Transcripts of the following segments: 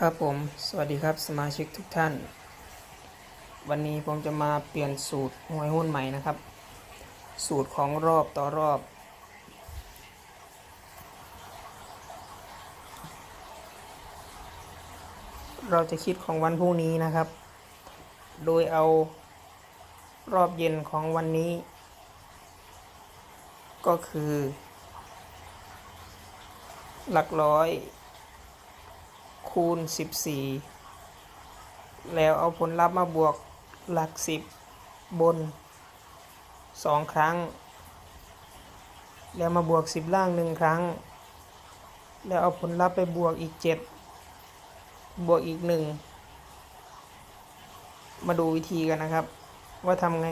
ครับผม สวัสดีครับสมาชิกทุกท่าน วันนี้ผมจะมาเปลี่ยนสูตรหวยหุ้นใหม่นะครับ สูตรของรอบต่อรอบ เราจะคิดของวันพรุ่งนี้นะครับ โดยเอารอบเย็นของวันนี้ ก็คือ หลักร้อย คูณ 14 แล้วเอาผลลัพธ์มาบวกหลัก 10 บน 2 ครั้ง แล้วมาบวก 10 ล่าง 1 ครั้ง แล้วเอาผลลัพธ์ไปบวกอีก 7 บวกอีก 1 มาดูวิธีกันนะครับ ว่าทำไง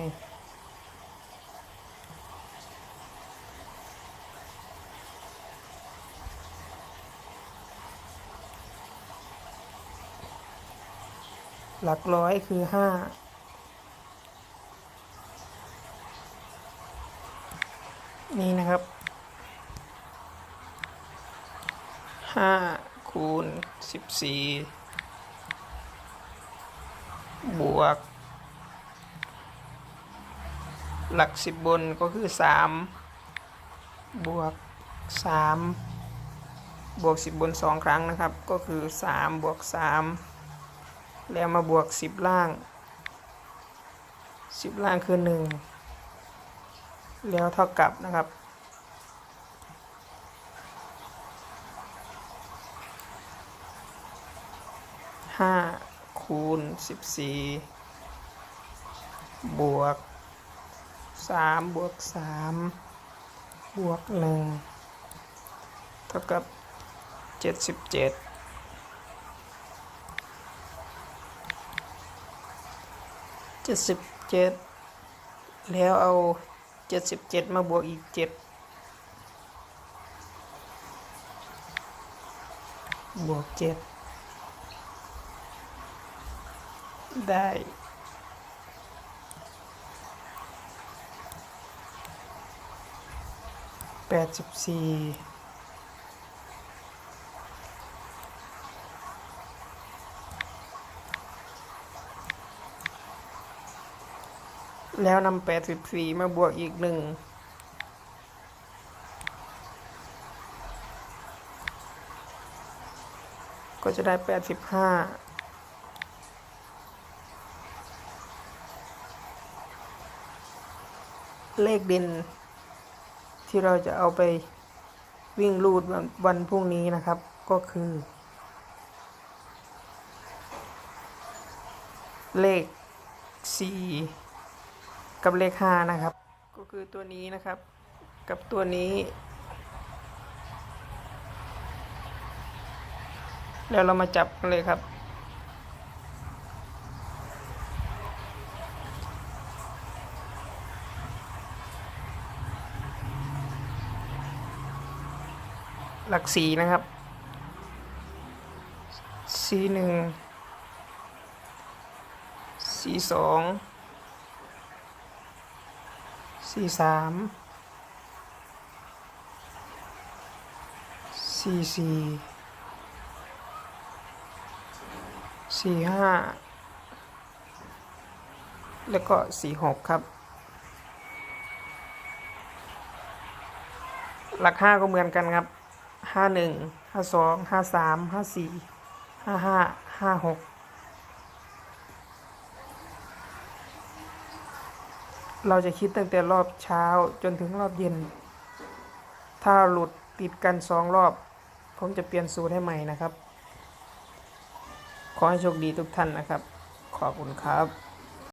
หลักร้อยคือห้านี่นะครับห้าคูณสิบสี่บวก หลักสิบบนก็คือสามบวกสามบวกสิบบนสองครั้งนะครับ ก็คือสามบวกสาม แล้วมาบวก 10 ล่าง 10 ล่างคือ 1 แล้วเท่ากับนะครับห้าคูณ 14 บวก 3 บวก 3 บวก 1 เท่ากับ 77 เจ็ดสิบเจ็ดแล้วเอาเจ็ดสิบเจ็ดมาบวกอีกเจ็ดบวกเจ็ดได้แปดสิบสี่ แล้วนำแปดสิบสี่มาบวกอีกหนึ่งก็จะได้แปดสิบห้าเลขเด่นที่เราจะเอาไปวิ่งรูดวันวันพรุ่งนี้นะครับก็คือ เลขสี่ กับเลขห้านะครับ ก็คือตัวนี้นะครับ กับตัวนี้ แล้วเรามาจับกันเลยครับหลักสีนะครับสีหนึ่งสีสอง สี่สามสี่สี่สี่ห้าแล้วก็สี่หกครับ หลักห้าก็เหมือนกันครับห้าหนึ่งห้าสองห้าสามห้าสี่ห้าห้าห้าหก เราจะคิดตั้งแต่รอบเช้าจนถึงรอบเย็น ถ้าหลุดติดกันสองรอบ ผมจะเปลี่ยนสูตรให้ใหม่นะครับ ขอให้โชคดีทุกท่านนะครับ ขอบคุณครับ